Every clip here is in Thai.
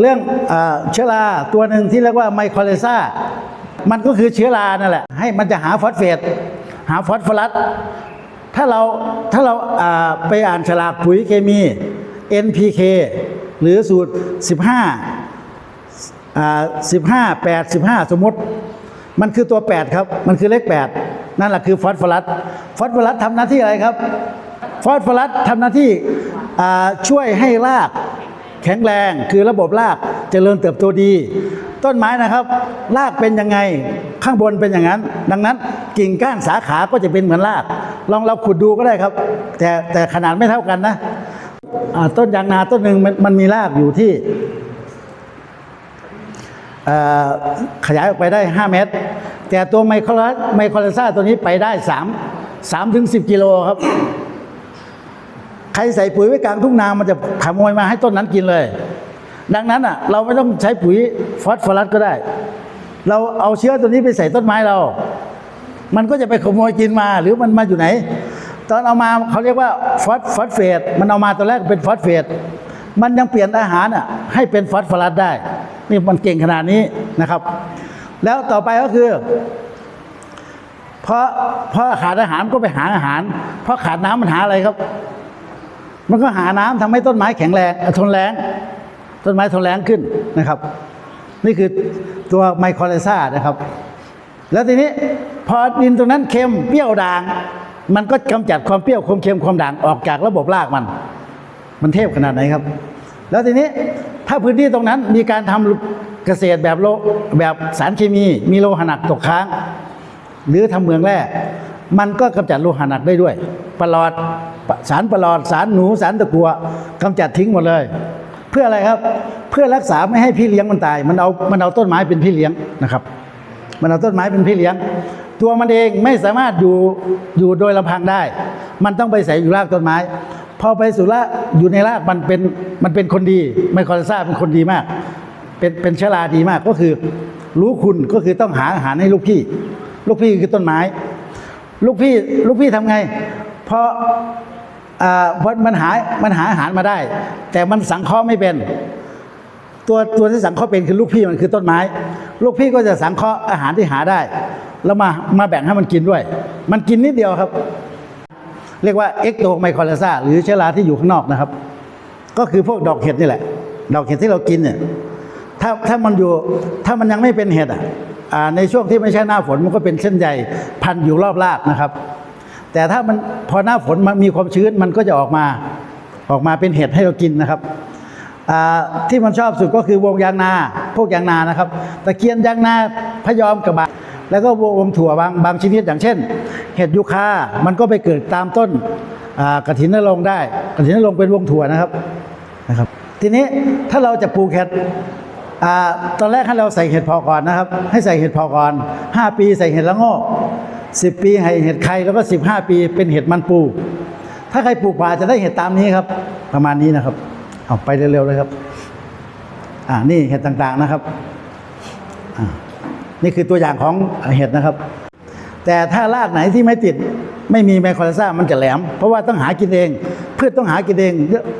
เรื่องเชื้อราตัวหนึ่งที่เรียกว่าไมโครเลซ่ามันก็คือเชื้อรานั่นแหละ ให้มันจะหาฟอสเฟต หาฟอสฟอรัส ถ้าเราถ้าเราไปอ่านฉลากปุ๋ยเคมี NPK หรือสูตร 1515815 สมมติ มันคือตัว 8 ครับ มันคือเลข 8 นั่นแหละคือฟอสฟอรัส ฟอสฟอรัสทำหน้าที่อะไรครับ ฟอสฟอรัสทำหน้าที่ช่วยให้ราก แข็งแรงคือระบบรากเจริญเติบโตดี ต้นไม้นะครับ รากเป็นยังไงข้างบนเป็นอย่างนั้น ดังนั้นกิ่งก้านสาขาก็จะเป็นเหมือนราก ลองเราขุดดูก็ได้ครับ แต่แต่ขนาดไม่เท่ากันนะต้นยางนาต้นหนึ่งมันมันมีรากอยู่ที่ขยายออกไปได้ 5 เมตร แต่ตัวไมโครไมโครซ่าตัวนี้ไปได้ 3 3ถึง10 กิโลครับ ใครใส่ปุ๋ยไว้กลางทุ่งนามันจะขโมยมาให้ต้นนั้นกินเลย ดังนั้นอะ เราไม่ต้องใช้ปุ๋ยฟอสฟอรัสก็ได้ เราเอาเชื้อตัวนี้ไปใส่ต้นไม้เรา มันก็จะไปขโมยกินมาหรือมันมาอยู่ไหน ตอนเอามาเขาเรียกว่าฟอสฟอสเฟตมันเอามาตอนแรกเป็นฟอสเฟตมันยังเปลี่ยนอาหารอะให้เป็นฟอสฟอรัสได้ นี่มันเก่งขนาดนี้นะครับ แล้วต่อไปก็คือเพราะเพราะขาดอาหารก็ไปหาอาหาร เพราะขาดน้ำมันหาอะไรครับ มันก็หาน้ำทำให้ต้นไม้แข็งแรงทนแรงต้นไม้ทนแรงขึ้นนะครับ นี่คือตัวไมโครเลซ่านะครับ แล้วทีนี้พอดินตรงนั้นเค็มเปรี้ยวด่าง มันก็กำจัดความเปรี้ยวความเค็มความด่างออกจากระบบรากมัน มันเทพขนาดไหนครับ แล้วทีนี้ถ้าพื้นที่ตรงนั้นมีการทำเกษตรแบบโลแบบสารเคมี มีโลหะหนักตกค้าง หรือทำเมืองแร่ มันก็กำจัดโลหะหนักได้ด้วยปลอดสารปลอดสารหนูสารตะกัวกำจัดทิ้งหมดเลย เพื่ออะไรครับ เพื่อรักษาไม่ให้พี่เลี้ยงมันตาย มันเอามันเอาต้นไม้เป็นพี่เลี้ยงนะครับ มันเอาต้นไม้เป็นพี่เลี้ยง ตัวมันเองไม่สามารถอยู่อยู่โดยลำพังได้ มันต้องไปใส่อยู่รากต้นไม้ พอไปสู่ราอยู่ในรากมันเป็นมันเป็นคนดีไมโครซ่าเป็นคนดีมาก เป็นเป็นเชื้อราดีมากก็คือ รู้คุณก็คือต้องหาอาหารให้ลูกพี่ ลูกพี่คือต้นไม้ ลูกพี่ลูกพี่ทำไงพออมันหามันหาอาหารมาได้ แต่มันสังเคราะห์ไม่เป็น ตัวตัวที่สังเคราะห์เป็นคือลูกพี่มันคือต้นไม้ ลูกพี่ก็จะสังเคราะห์อาหารที่หาได้ แล้วมามาแบ่งให้มันกินด้วย มันกินนิดเดียวครับ เรียกว่าเอ็กโตไมโครเลซ่าหรือเชื้อราที่อยู่ข้างนอกนะครับ ก็คือพวกดอกเห็ดนี่แหละ ดอกเห็ดที่เรากินเนี่ยถ้าถ้ามันอยู่ถ้ามันยังไม่เป็นเห็ดอะ ในช่วงที่ไม่ใช่หน้าฝนมันก็เป็นเส้นใยพันอยู่รอบรากนะครับ แต่ถ้ามันพอหน้าฝนมันมีความชื้นมันก็จะออกมาออกมาเป็นเห็ดให้เรากินนะครับที่มันชอบสุดก็คือวงยางนา พวกยางนานะครับตะเคียนยางนาพยอมกระบะแล้วก็วงถั่วบางบางชนิดอย่างเช่น เห็ดยูคา มันก็ไปเกิดตามต้นกระถินนรงได้กระถินนรงเป็นวงถั่วนะครับนะครับ ทีนี้ถ้าเราจะปลูกเห็ด ตอนแรกให้เราใส่เห็ดพอก่อนนะครับ ให้ใส่เห็ดพอก่อน 5 ปีใส่เห็ดละโง่10 ปีให้เห็ดไข่แล้วก็ 15 ปีเป็นเห็ดมันปู ถ้าใครปลูกป่าจะได้เห็ดตามนี้ครับ ประมาณนี้นะครับ เอาไปเร็วๆเลยครับ อ่านี่เห็ดต่างๆนะครับ นี่คือตัวอย่างของเห็ดนะครับ แต่ถ้ารากไหนที่ไม่ติดไม่มีไมโครซ่ามันจะแหลม เพราะว่าต้องหากินเอง พืชต้องหากินเอง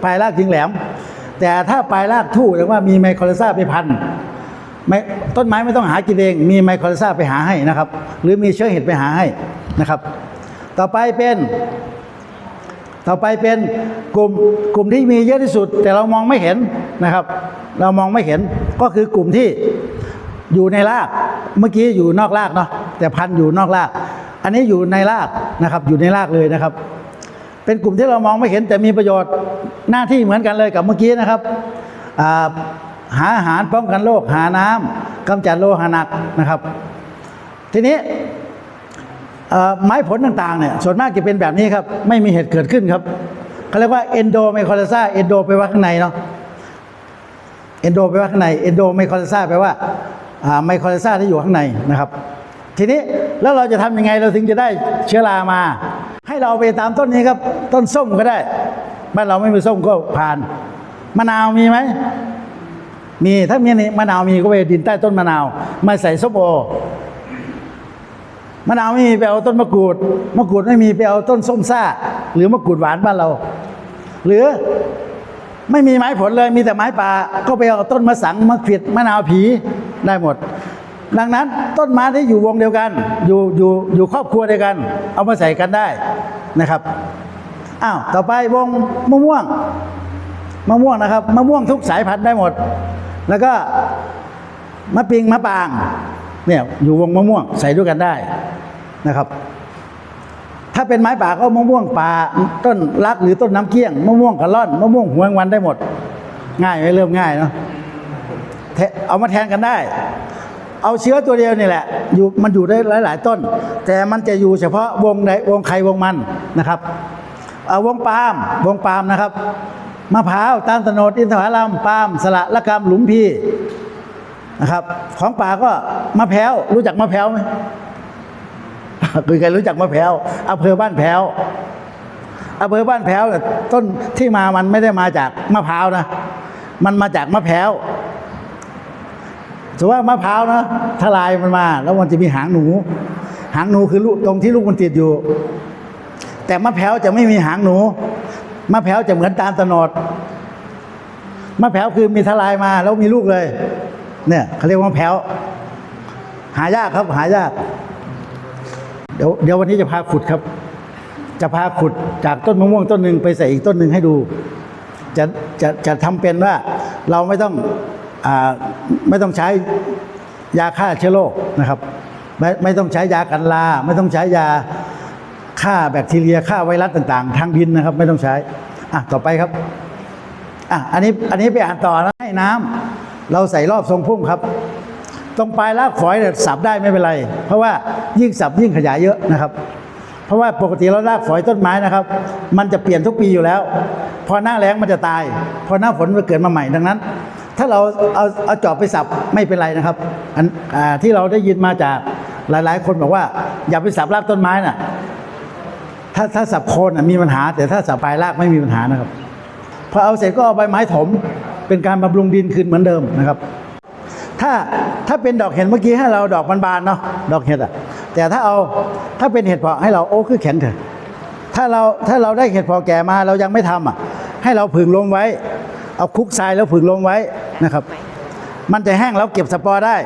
ปลายรากจึงแหลม แต่ถ้าปลายรากทู่หรือว่ามีไมโครซาไปพันไม่ต้นไม้ไม่ต้องหากินเอง มีไมโครซาไปหาให้นะครับ หรือมีเชื้อเห็ดไปหาให้นะครับ ต่อไปเป็น ต่อไปเป็นกลุ่มกลุ่มที่มีเยอะที่สุด แต่เรามองไม่เห็นนะครับ เรามองไม่เห็นก็คือกลุ่มที่อยู่ในรากเมื่อกี้อยู่นอกรากเนาะแต่พันอยู่นอกราก อันนี้อยู่ในรากนะครับ อยู่ในรากเลยนะครับ เป็นกลุ่มที่เรามองไม่เห็นแต่มีประโยชน์หน้าที่เหมือนกันเลยกับเมื่อกี้นะครับหาอาหารป้องกันโรคหาน้ำกำจัดโลหะหนักนะครับ ทีนี้ไม้ผลต่างๆเนี่ยส่วนมากจะเป็นแบบนี้ครับ ไม่มีเหตุเกิดขึ้นครับเขาเรียกว่าเอนโดไมโครซาเอนโดไปลว่าข้างในเนาะเอนโดไปลว่าข้างในเอนโดไมโครซาแปลว่าไมโครซาที่อยู่ข้างในนะครับ ทีนี้แล้วเราจะทำยังไงเราถึงจะได้เชื้อรามา ให้เราไปตามต้นนี้ครับ ต้นส้มก็ได้บ้านเราไม่มีส้มก็ผ่าน มะนาวมีไหมมีถ้ามีนี่มะนาวมีก็ไปดินใต้ต้นมะนาว มาใส่ส้มโอมะนาวไม่มีไปเอาต้นมะกรูดมะกรูดไม่มีไปเอาต้นส้มซ่า หรือมะกรูดหวานบ้านเรา หรือไม่มีไม้ผลเลยมีแต่ไม้ป่าก็ไปเอาต้นมะสังมะขิดมะนาวผีได้หมด ดังนั้นต้นไม้ที่อยู่วงเดียวกัน อยู่อยู่อยู่ครอบครัวเดียวกัน เอามาใส่กันได้นะครับอ้าวต่อไปวงมะม่วงมะม่วงนะครับมะม่วงทุกสายพันธุ์ได้หมด แล้วก็มะปิงมะปางเนี่ยอยู่วงมะม่วงใส่ด้วยกันได้นะครับ ถ้าเป็นไม้ป่าก็มะม่วงป่าต้นรักหรือต้นน้ำเกี้ยงมะม่วงกะล่อนมะม่วงหัวงวันได้หมด ง่ายไหมเริ่มง่ายเนาะเอามาแทนกันได้ เอาเชื้อตัวเดียวนี่แหละอยู่มันอยู่ได้หลาย ๆ ต้น แต่มันจะอยู่เฉพาะวงใดวงใครวงมันนะครับเอาวงปาล์มวงปาล์มนะครับมะพร้าวตาลตโนดอินทผลัมปาล์มสละละกำหลุมพีนะครับ ของป่าก็มะแพร้าวรู้จักมะแพร้าวไหมคือใครรู้จักมะแพร้าวอำเภอบ้านแพ้วอำเภอบ้านแพ้วต้นที่มามันไม่ได้มาจากมะพร้าวนะ มันมาจากมะแพ ร้วถือว่ามะพร้าวนะทลายมันมา แล้วมันจะมีหางหนู หางหนูคือลูกตรงที่ลูกมันติดอยู่ แต่มะแพร้าวจะไม่มีหางหนู มะแพร้าวจะเหมือนตาลตโนดมะแพร้าวคือมีทลายมาแล้วมีลูกเลย เนี่ยเขาเรียกว่ามะแพร้าวหายากครับ หายาก เดี๋ยวเดี๋ยววันนี้จะพาขุดครับ จะพาขุดจากต้นมะม่วงต้นหนึ่งไปใส่อีกต้นหนึ่งให้ดู จะจะจะทำเป็นว่าเราไม่ต้องอา ไม่ต้องใช้ยาฆ่าเชื้อโรคนะครับ ไม่ไม่ต้องใช้ยากันลา ไม่ต้องใช้ยาฆ่าแบคทีเรียฆ่าไวรัสต่าง ๆ ทางดินนะครับ ไม่ต้องใช้อะต่อไปครับอะอันนี้อันนี้ไปอ่านต่อนะให้น้ำเราใส่รอบทรงพุ่มครับ ตรงปลายรากฝอยเนี่ยสับได้ไม่เป็นไร เพราะว่ายิ่งสับยิ่งขยายเยอะนะครับ เพราะว่าปกติเรารากฝอยต้นไม้นะครับ มันจะเปลี่ยนทุกปีอยู่แล้ว พอหน้าแล้งมันจะตาย พอหน้าฝนมันเกิดมาใหม่ดังนั้น ถ้าเราเอาเอาจอบไปสับไม่เป็นไรนะครับอันอที่เราได้ยินมาจากหลาย ๆ คนบอกว่า อย่าไปสับรากต้นไม้น่ะถ้าถ้าสับโคนมีปัญหา แต่ถ้าสับปลายรากไม่มีปัญหานะครับพอเอาเสร็จก็เอาใบไม้ถม เป็นการบำรุงดินคืนเหมือนเดิมนะครับ ถ้าถ้าเป็นดอกเห็ดเมื่อกี้ให้เราดอกบานๆเนาะดอกเห็ดอะแต่ถ้าเอาถ้าเป็นเห็ดเพาะให้เราโอ้คือแข็งเถอะถ้าเราถ้าเราได้เห็ดเพาะแก่มาเรายังไม่ทำอะให้เราผึ่งลมไว้ เอาคลุกทรายแล้วผึ่งลมไว้ นะครับ มันจะแห้งแล้วเก็บสปอร์ได้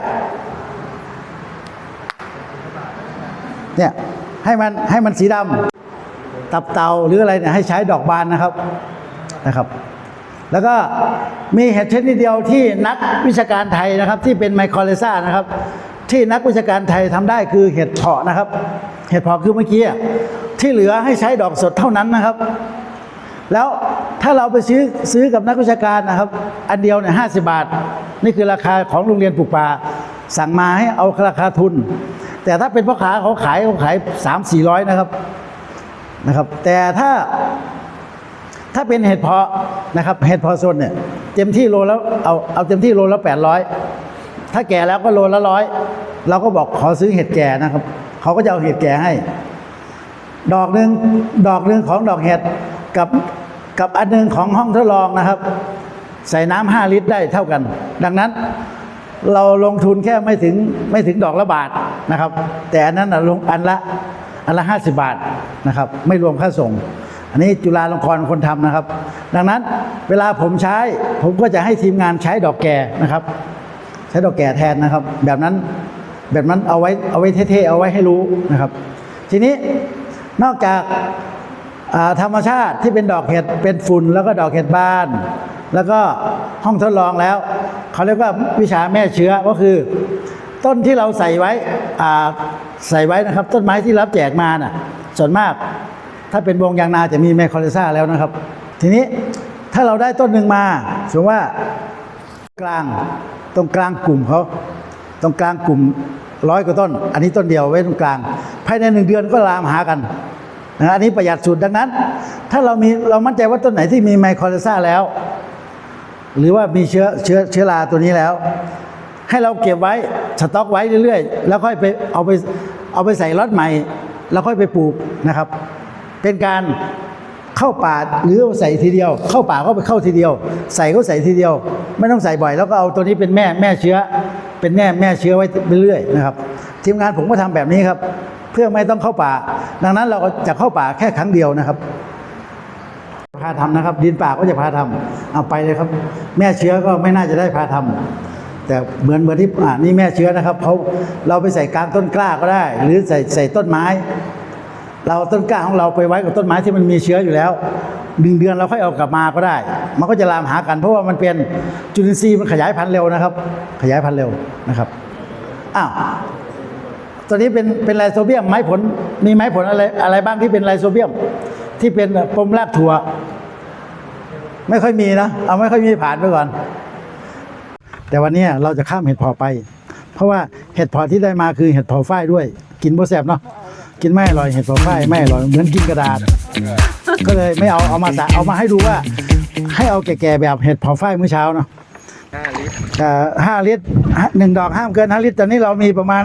เนี่ยให้มันให้มันสีดำตับเตาหรืออะไรเนี่ยให้ใช้ดอกบานนะครับนะครับ แล้วก็มีเห็ดชนิดเดียวที่นักวิชาการไทยนะครับ ที่เป็นไมโครเลซ่านะครับ ที่นักวิชาการไทยทำได้คือเห็ดเพาะนะครับ เห็ดเพาะคือเมื่อกี้ที่เหลือให้ใช้ดอกสดเท่านั้นนะครับ แล้วถ้าเราไปซื้อซื้อกับนักวิชาการนะครับ อันเดียวเนี่ยห้าสิบาท นี่คือราคาของโรงเรียนปลูกป่าสั่งมาให้เอาราคาทุน แต่ถ้าเป็นพ่อค้าเขาขายเขาขายสามสี่ร้อยนะครับนะครับ แต่ถ้าถ้าเป็นเห็ดเพาะนะครับเห็ดเพาะสดเนี่ยเต็มที่โลแล้วเอาเอาเต็มที่โลละแปดร้อยถ้าแก่แล้วก็โลละร้อยเราก็บอกขอซื้อเห็ดแก่นะครับ เขาก็จะเอาเห็ดแก่ให้ ดอกหนึ่งดอกหนึ่งของดอกเห็ด กับกับอันหนึ่งของห้องทดลองนะครับ ใส่น้ำห้าลิตรได้เท่ากัน ดังนั้นเราลงทุนแค่ไม่ถึงไม่ถึงดอกละบาทนะครับ แต่อันนั้นลงอันละอันละห้าสิบาทนะครับ ไม่รวมค่าส่ง อันนี้จุฬาลงกรณ์คนทำนะครับ ดังนั้นเวลาผมใช้ผมก็จะให้ทีมงานใช้ดอกแก่นะครับ ใช้ดอกแก่แทนนะครับ แบบนั้นแบบนั้นเอาไว้เอาไว้เท่ๆเอาไว้ให้รู้นะครับ ทีนี้นอกจาก ธรรมชาติที่เป็นดอกเห็ดเป็นฝุ่นแล้วก็ดอกเห็ดบาน แล้วก็ห้องทดลองแล้วเขาเรียกว่าวิชาแม่เชื้อก็คือ ต้นที่เราใส่ไว้ใส่ไว้นะครับ ต้นไม้ที่รับแจกมาน่ะส่วนมากถ้าเป็นวงยางนาจะมีแมคคอเลซ่าแล้วนะครับ ทีนี้ถ้าเราได้ต้นหนึ่งมาสมมติว่ากลางตรงกลางกลุ่มเขาตรงกลางกลุ่มร้อยกว่าต้น อันนี้ต้นเดียวไว้ตรงกลาง ภายในหนึ่งเดือนก็ลามหากัน นะอันนี้ประหยัดสุดดังนั้น ถ้าเรามีเรามั่นใจว่าต้นไหนที่มีไมโครซ่าแล้ว หรือว่ามีเชื้อเชื้อเชื้อราตัวนี้แล้ว ให้เราเก็บไว้สต็อกไว้เรื่อยๆ แล้วค่อยไปเอาไปเอาไปใส่รถใหม่ แล้วค่อยไปปลูกนะครับ เป็นการเข้าป่าหรือใส่ทีเดียว เข้าป่าก็ไปเข้าทีเดียว ใส่ก็ใส่ทีเดียว ไม่ต้องใส่บ่อย แล้วก็เอาตัวนี้เป็นแม่แม่เชื้อ เป็นแม่แม่เชื้อไว้เรื่อยๆนะครับทีมงานผมก็ทำแบบนี้ครับ เพื่อไม่ต้องเข้าป่า ดังนั้นเราก็จะเข้าป่าแค่ครั้งเดียวนะครับ พาทำนะครับ ดินป่าก็จะพาทำเอาไปเลยครับ แม่เชื้อก็ไม่น่าจะได้พาทำแต่เหมือนเหมือนที่อ่านี่แม่เชื้อนะครับเขาเราไปใส่กลางต้นกล้าก็ได้ หรือใส่ใส่ต้นไม้ เราเอาต้นกล้าของเราไปไว้กับต้นไม้ที่มันมีเชื้ออยู่แล้วหนึ่งเดือนเราค่อยเอากลับมาก็ได้ มันก็จะลามหากัน เพราะว่ามันเป็นจุลินทรีย์มันขยายพันธุ์เร็วนะครับ ขยายพันธุ์เร็วนะครับ อ้าว ตัวนี้เป็นเป็นไลโซเบียมไม้ผลมีไม้ผลอะไรอะไรบ้างที่เป็นไลโซเบียม ที่เป็นปมรากถั่ว ไม่ค่อยมีนะเอาไม่ค่อยมีผ่านไปก่อน แต่วันนี้เราจะข้ามเห็ดเพอไป เพราะว่าเห็ดเพอที่ได้มาคือเห็ดเพอฝ้ายด้วย กินโบแซบเนาะกินไม่อร่อยเห็ดเพอฝ้ายไม่อร่อยเหมือนกินกระดาษ ก็เลยไม่เอาเอามาสะเอามาให้ดูว่า ให้เอาแก่ๆแบบเห็ดเพอฝ้ายเมื่อเช้าเนาะอ่าห้าลิตรหนึ่งดอกห้ามเกินห้าลิตรตอนนี้เรามีประมาณ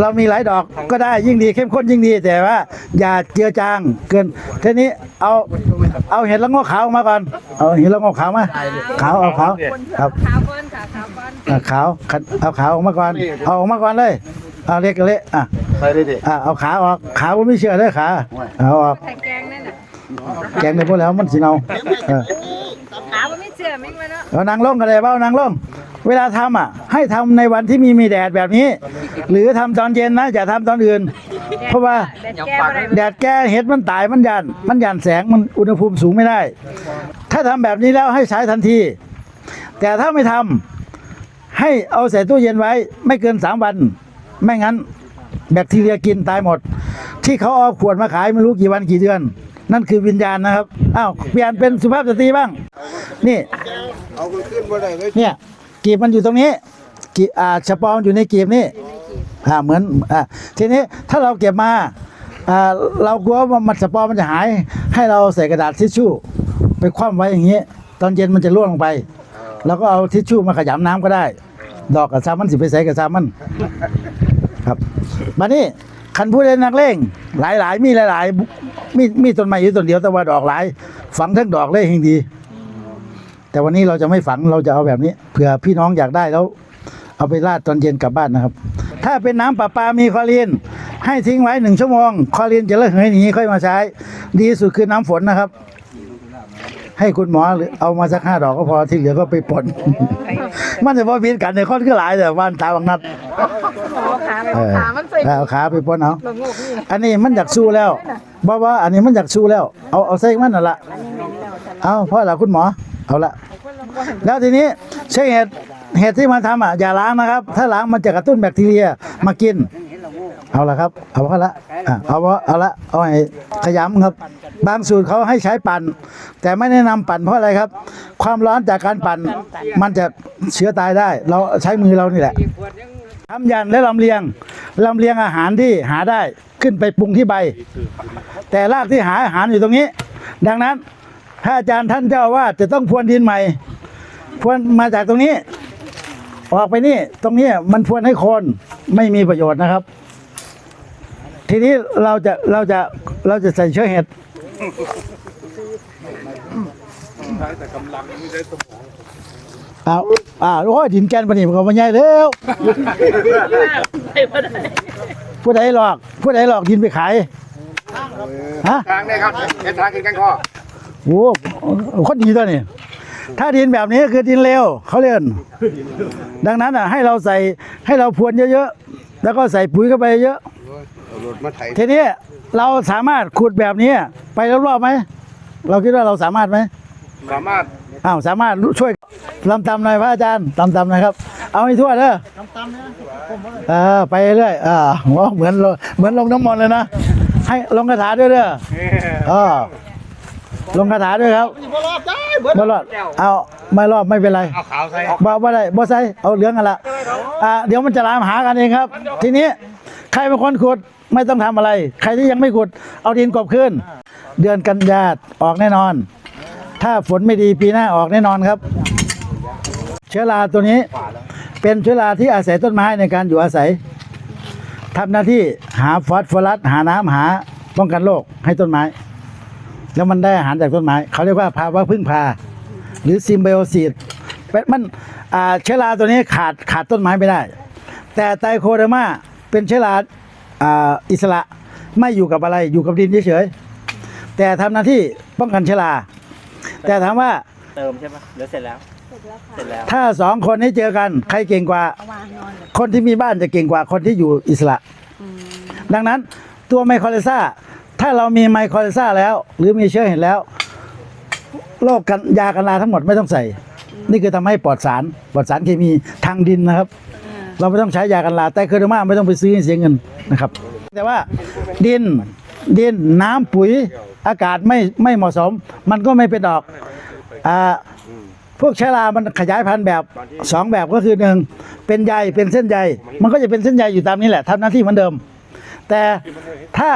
เรามีหลายดอกก็ได้ยิ่งดีเข้มข้นยิ่งดีแต่ว่า อย่าเจือจางเกินทีนี้เอาเอาเห็ดละโงกขาวออกมาก่อนเอาเห็ดละโงกขาวมาขาวเอาขาวครับขาวก้นค่ะขาวก้นอะขาวขัดเอาขาวออกมาก่อนเอาออกมาก่อนเลยเอาเล็กกับเล็กอะไปเลยดิอะเอาขาออกขาว่าไม่เชื่อเด้อขาเอาออกใส่แกงนั่นน่ะแกงในพวกแล้วมันสิเอาเออขาวมันไม่เชื่อมิ่งมาเนาะเอานางลงกันเลยเปล่านางลง เวลาทำอะ ให้ทำในวันที่มีมีแดดแบบนี้ หรือทำตอนเย็นนะอย่าทำตอนอื่น เพราะว่าแดดแก้วอะไรแดดแก้เห็ดมันตายมันยัน มันยันแสงมันอุณหภูมิสูงไม่ได้ ถ้าทำแบบนี้แล้วให้ใช้ทันที แต่ถ้าไม่ทำให้เอาใส่ตู้เย็นไว้ไม่เกินสามวัน ไม่งั้น แบคทีเรียกินตายหมด ที่เขาเอาขวดมาขายไม่รู้กี่วันกี่เดือน นั่นคือวิญญาณนะครับอ้าวเปลี่ยนเป็นสุภาพสตรีบ้าง นี่เอาขึ้นมาได้เลยเนี่ย กีบมันอยู่ตรงนี้กีบอ่าสปอมอยู่ในกีบนี่อ่าเหมือนอ่าทีนี้ถ้าเราเก็บมาอ่าเรากลัวว่ามันสปอมมันจะหาย ให้เราใส่กระดาษทิชชู่ ไปคว่ำไว้อย่างนี้ ตอนเย็นมันจะร่วงลงไปเราก็เอาทิชชู่มาขยำน้ำก็ได้ ดอกกับซามันสิไปใส่กับซามัน ครับมานี่คันผู้เล่นนักเลงหลายๆมีหลายๆมีมีต้นไม้อยู่ต้นเดียวแต่ว่าดอกหลาย ฝังทั้งดอกเลยเฮงดี แต่วันนี้เราจะไม่ฝังเราจะเอาแบบนี้เผื่อพี่น้องอยากได้แล้ว เอาไปราดตอนเย็นกลับบ้านนะครับ ถ้าเป็นน้ำประปามีคลอรีนให้ทิ้งไว้หนึ่งชั่วโมงคลอรีนจะระเหยหนีค่อยมาใช้ ดีที่สุดคือน้ำฝนนะครับ ให้คุณหมอหรือเอามาสักห้าดอกก็พอที่เหลือก็ไปป่น มันจะพอพิษกันในข้อนคือหลายแต่บ้านตาบางนัดขาไปเออขามันใส่เอาขาไปป่นเอาลงงูนี่อันนี้มันอยากสู้แล้วบ่ว่าอันนี้มันอยากสู้แล้ว เอาเอาใส่มันน่ะละเอาพ่อละคุณหมอ เอาละ แล้วทีนี้ใช้เห็ดเห็ดที่มาทำอะอย่าล้างนะครับ ถ้าล้างมันจะกระตุ้นแบคทีเรียมากิน เอาละครับ เอาเข้าละอะเอาวะเอาละเอาให้ขยำครับ บางสูตรเขาให้ใช้ปั่นแต่ไม่แนะนำปั่นเพราะอะไรครับ ความร้อนจากการปั่นมันจะเชื้อตายได้ เราใช้มือเรานี่แหละ ทำยันและลำเลียงลำเลียงอาหารที่หาได้ขึ้นไปปรุงที่ใบ แต่รากที่หาอาหารอยู่ตรงนี้ ดังนั้น ถ้าอาจารย์ท่านเจ้าว่าจะต้องพรวนดินใหม่ พรวนมาจากตรงนี้ ออกไปนี่ ตรงนี้มันพรวนให้โคนไม่มีประโยชน์นะครับ ทีนี้เราจะเราจะเราจะใส่เชื้อเห็ดเอาอ่าโอ้ยดินแกนปนิมเขามาใหญ่แล้วผู้ใดหลอกผู้ใดหลอกดินไปขายฮะทางนี่ครับเห็นทางกินกันข้อโอ้คนดีตัวนี่ ถ้าดินแบบนี้คือดินเลวเขาเรียกดังนั้นอะให้เราใส่ให้เราพรวนเยอะๆ แล้วก็ใส่ปุ๋ยเข้าไปเยอะ เอารถมาไถทีนี้เราสามารถขุดแบบนี้ไปรอบๆไหม เราคิดว่าเราสามารถไหมสามารถอ้าวสามารถช่วยลำตำหน่อยพระอาจารย์ตำตำหน่อยครับ เอาให้ทั่วเด้อลำตำนะเออไปเรื่อยอ่าโอ้เหมือนลงเหมือนลงน้ำมนต์เลยนะ ให้ลงคาถาด้วยเด้อเออลงคาถาด้วยครับบ่รอ ดเอาไม่รอดไม่เป็นไรเอาขาวใส่บ่บ่ได้บ่ใส่เอาเหลืองกันละอ่าเดี๋ยวมันจะลามหากันเองครับ ทีนี้ใครเป็นคนขุดไม่ต้องทำอะไร ใครที่ยังไม่ขุด เอาดินกลบขึ้น เดือนกันยาออกแน่นอน ถ้าฝนไม่ดีปีหน้าออกแน่นอนครับ เชื้อราตัวนี้ เป็นเชื้อราที่อาศัยต้นไม้ในการอยู่อาศัยทำหน้าที่หาฟอสฟอรัสหาน้ำหาป้องกันโรคให้ต้นไม้ แล้วมันได้อาหารจากต้นไม้เขาเรียกว่าภาวะพึ่งพา หรือซิมไบโอซิสเป็นมันอ่าเชื้อราตัวนี้ขาดขาดต้นไม้ไม่ได้ แต่ไตโคเดอร์มาเป็นเชื้อราอ่าอิสระไม่อยู่กับอะไรอยู่กับดินเฉยๆแต่ทำหน้าที่ป้องกันเชื้อราแต่ถามว่าเติมใช่ปะหรือเสร็จแล้วเสร็จแล้วถ้าสองคนนี้เจอกันใครเก่งกว่าเอาวางนอนเลยคนที่มีบ้านจะเก่งกว่าคนที่อยู่อิสระ ดังนั้นตัวไมโครเลซ่า ถ้าเรามีไมโครเลซ่าแล้ว หรือมีเชื้อเห็นแล้วโรคกันยากันราทั้งหมดไม่ต้องใส่ นี่คือทำให้ปลอดสารปลอดสารเคมีทางดินนะครับ เราไม่ต้องใช้ยากันราแต่เคอร์มาไม่ต้องไปซื้อเสียเงินนะครับ แต่ว่าดินดินน้ำปุ๋ยอากาศไม่ไม่เหมาะสม มันก็ไม่เป็นดอกอ่าพวกเชื้อรามันขยายพันธุ์แบบสองแบบก็คือหนึ่งเป็นใยเป็นเส้นใย มันก็จะเป็นเส้นใยอยู่ตามนี้แหละทำหน้าที่เหมือนเดิม แต่ถ้า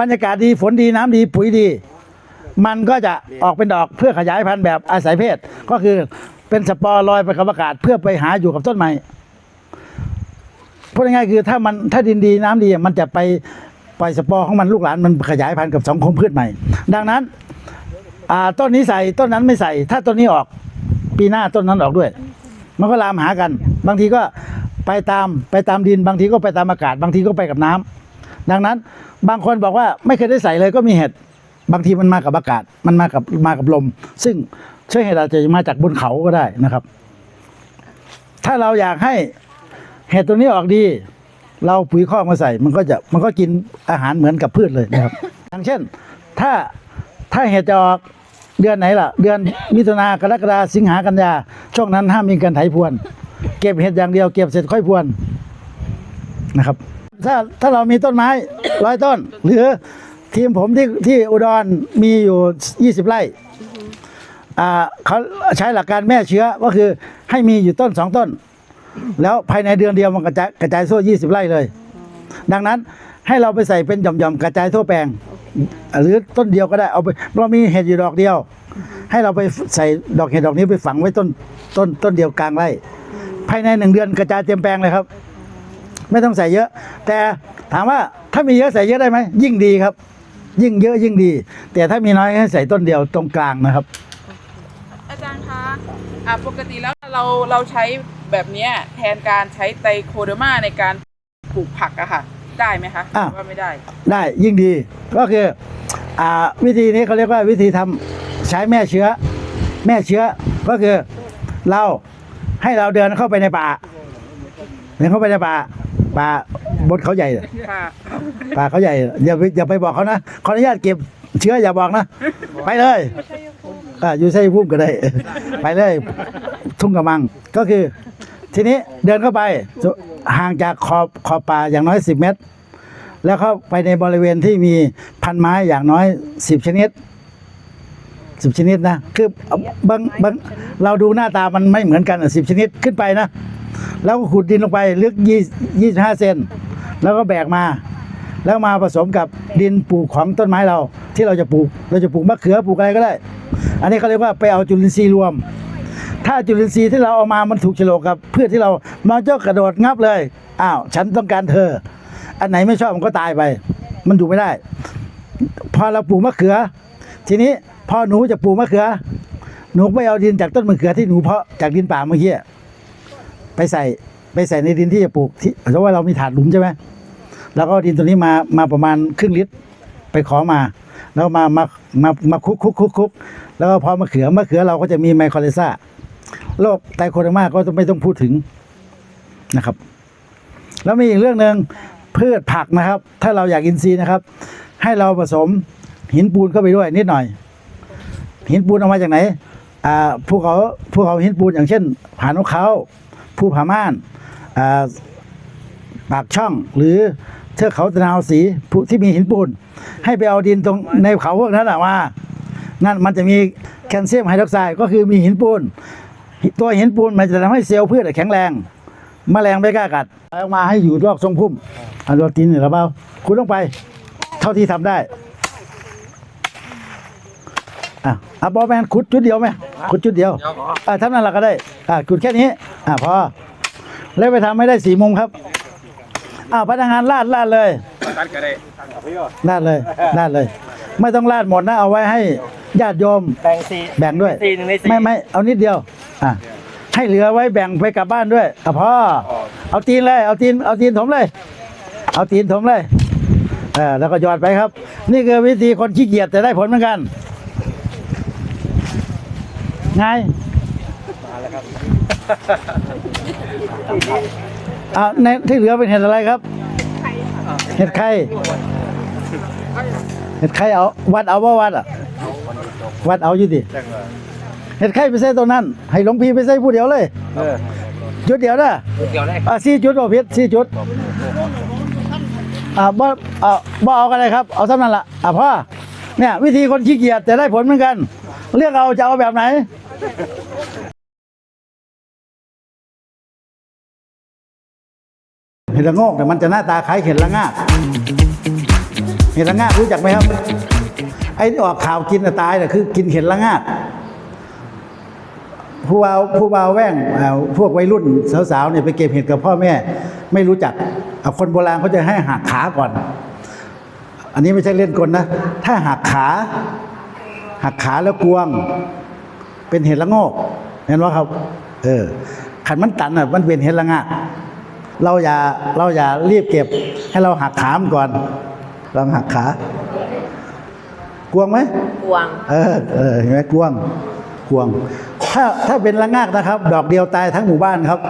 บรรยากาศดีฝนดีน้ำดีปุ๋ยดี มันก็จะออกเป็นดอกเพื่อขยายพันธุ์แบบอาศัยเพศ ก็คือเป็นสปอร์ลอยไปกับอากาศเพื่อไปหาอยู่กับต้นไม้พูดง่ายๆคือถ้ามันถ้าดินดีน้ำดีมันจะไปปล่อยสปอร์ของมันลูกหลานมันขยายพันธุ์กับสังคมพืชใหม่ ดังนั้นต้นนี้ใส่ต้นนั้นไม่ใส่ ถ้าต้นนี้ออกปีหน้าต้นนั้นออกด้วย มันก็ลามหากัน บางทีก็ไปตามไปตามดิน บางทีก็ไปตามอากาศ บางทีก็ไปกับน้ำ ดังนั้นบางคนบอกว่าไม่เคยได้ใส่เลยก็มีเห็ดบางทีมันมากับอากาศ มันมากับมากับลม ซึ่งเชื้อเห็ดอาจจะมาจากบนเขาก็ได้นะครับ ถ้าเราอยากให้เห็ดตัวนี้ออกดี เราปุ๋ยคอกมาใส่มันก็จะมันก็กินอาหารเหมือนกับพืชเลยนะครับ อย่างเช่น ถ้าถ้าเห็ดจะออกเดือนไหนล่ะ เดือนมิถุนากรกฎาสิงหากันยาช่วงนั้นห้ามมีการไถพรวน เก็บเห็ดอย่างเดียวเก็บเสร็จค่อยพรวนนะครับ ถ้าถ้าเรามีต้นไม้ร้อยต้น หรือทีมผมที่ที่อุดรมีอยู่ยี่สิบไร่อ่าเขาใช้หลักการแม่เชื้อก็คือให้มีอยู่ต้นสองต้น แล้วภายในเดือนเดียวมันกระจายกระจายทั่ว20 ไร่เลย ดังนั้นให้เราไปใส่เป็นหย่อมๆกระจายทั่วแปลง หรือต้นเดียวก็ได้เอาไปเรามีเห็ดอยู่ดอกเดียว ให้เราไปใส่ดอกเห็ดดอกนี้ไปฝังไว้ต้นต้นต้นเดียวกลางไร่ภายในหนึ่งเดือนกระจายเต็มแปลงเลยครับ ไม่ต้องใส่เยอะ แต่ถามว่าถ้ามีเยอะใส่เยอะได้ไหมยิ่งดีครับ ยิ่งเยอะยิ่งดี แต่ถ้ามีน้อยให้ใส่ต้นเดียวตรงกลางนะครับ อาจารย์คะอะปกติแล้วเราเราใช้แบบเนี้ยแทนการใช้ไตรโคเดอร์มาในการปลูกผักอะค่ะ ได้ไหมคะอ้าวหรือว่าไม่ได้ ได้ยิ่งดีก็คืออ่าวิธีนี้เขาเรียกว่าวิธีทำใช้แม่เชื้อ แม่เชื้อก็คือเราให้เราเดินเข้าไปในป่า เดินเข้าไปในป่าป่าบนเขาใหญ่น่ะค่ะป่าเขาใหญ่อย่าไปอย่าไปบอกเขานะขออนุญาตเก็บเชื้ออย่าบอกนะ ไปเลยอ่าอยู่ใช่พุ่มก็ได้ ไปเลย ทุ่งกระมังก็คือ ทีนี้เดินเข้าไปห่างจากขอบขอบป่าอย่างน้อยสิบเมตร แล้วเข้าไปในบริเวณที่มีพันไม้อย่างน้อยสิบชนิดสิบชนิดนะ คือบางบางเราดูหน้าตามันไม่เหมือนกันสิบชนิดขึ้นไปนะ แล้วก็ขุดดินลงไปลึกยี่สิบห้าเซนแล้วก็แบกมา แล้วมาผสมกับดินปลูกของต้นไม้เรา ที่เราจะปลูก เราจะปลูกมะเขือปลูกอะไรก็ได้ อันนี้เขาเรียกว่าไปเอาจุลินทรีย์รวม ถ้าจุลินทรีย์ที่เราเอามามันถูกโฉลกกับพืชที่เรามันจะกระโดดงับเลยอ้าวฉันต้องการเธอ อันไหนไม่ชอบมันก็ตายไป มันอยู่ไม่ได้ พอเราปลูกมะเขือ ทีนี้พอหนูจะปลูกมะเขือ หนูไปเอาดินจากต้นมะเขือที่หนูเพาะจากดินป่าเมื่อกี้ ไปใส่ไปใส่ในดินที่จะปลูกที่เพราะว่าเรามีถาดหลุมใช่ไหมแล้วก็ดินตัวนี้มามาประมาณครึ่งลิตร ไปขอมา แล้วมามามามาคุกคุกคุกคุกแล้วก็พอมะเขือมะเขือเราก็จะมีไมโครเลซ่าโรคไตโคเดอร์มาก็ไม่ต้องพูดถึงนะครับ แล้วมีอีกเรื่องหนึ่งพืชผักนะครับ ถ้าเราอยากอินทรีย์นะครับ ให้เราผสมหินปูนเข้าไปด้วยนิดหน่อย หินปูนเอามาจากไหนอ่าภูเขาภูเขาหินปูนอย่างเช่นผานกเขา ภูผาม่านอ่าปากช่องหรือเทือกเขาตะนาวสีภูที่มีหินปูน ให้ไปเอาดินตรงในเขาพวกนั้นอะมานั่นมันจะมีแคลเซียมไฮดรอกไซด์ก็คือมีหินปูน ตัวหินปูนมันจะทำให้เซลล์พืชอะแข็งแรงแมลงไม่กล้ากัดเอามาให้อยู่รอบทรงพุ่มอันโดตีนเนี่ยเราเปล่าคุณต้องไป เท่าที่ทำได้อะอะบอแมนขุดจุดเดียวไหมขุดจุดเดียวอะทำนั่นเราก็ได้อะขุดแค่นี้ อะพอแล้วไปทำไม่ได้สี่โมงครับอะพนักงานลาดลาดเลยลาดเลยลาดเลย ไม่ต้องลาดหมดนะเอาไว้ให้ญาติโยมแบ่งสี่แบ่งด้วยสี่หนึ่งในสี่ไม่ไม่เอานิดเดียวอะให้เหลือไว้แบ่งไปกลับบ้านด้วยอะพ่อเอาตีนเลยเอาตีนเอาตีนถมเลย เอาตีนถมเลยเออแล้วก็หยอดไปครับ นี่คือวิธีคนขี้เกียจแต่ได้ผลเหมือนกันไง เอาในที่เหลือเป็นเห็ดอะไรครับ เห็ดไข่เห็ดไข่เอาวัดเอาว่าวัดอะ วัดเอาอยู่ดิเห็ดไข่ไปใส่ตัวนั้น ให้หลวงพี่ไปใส่ผู้เดียวเลยเออจุดเดียวนะเดี๋ยวแรกอะสี่จุดบ่ผิดสี่จุดอ่าบ่อ่าบ่เอากันเลยครับ เอาสำนั้นละอะพ่อเนี่ย วิธีคนขี้เกียจแต่ได้ผลเหมือนกัน เลือกเอาจะเอาแบบไหน เห็ดละโงกเนี่ยมันจะหน้าตาคล้ายเห็ดละงากเห็ดละงากรู้จักไหมครับ ไอ้ที่ออกข่าวกินน่ะตายน่ะคือ กินเห็ดละงากผู้บ่าวผู้บ่าวแว่งอ่าพวกวัยรุ่นสาวๆเนี่ยไปเก็บเห็ดกับพ่อแม่ ไม่รู้จักอะคนโบราณเขาจะให้หักขาก่อน อันนี้ไม่ใช่เล่นกลนะ ถ้าหักขาหักขาแล้วกวง เป็นเห็ดละโงกเห็นว่าครับ เออขันมันตันอะมันเป็นเห็ดละงาก เราอย่าเราอย่ารีบเก็บ ให้เราหักขามนก่อนลองหักขากวงไหมกวางเออเออเห็นไหมกวงกวง ถ้าถ้าเป็นละงากนะครับ ดอกเดียวตายทั้งหมู่บ้านครับ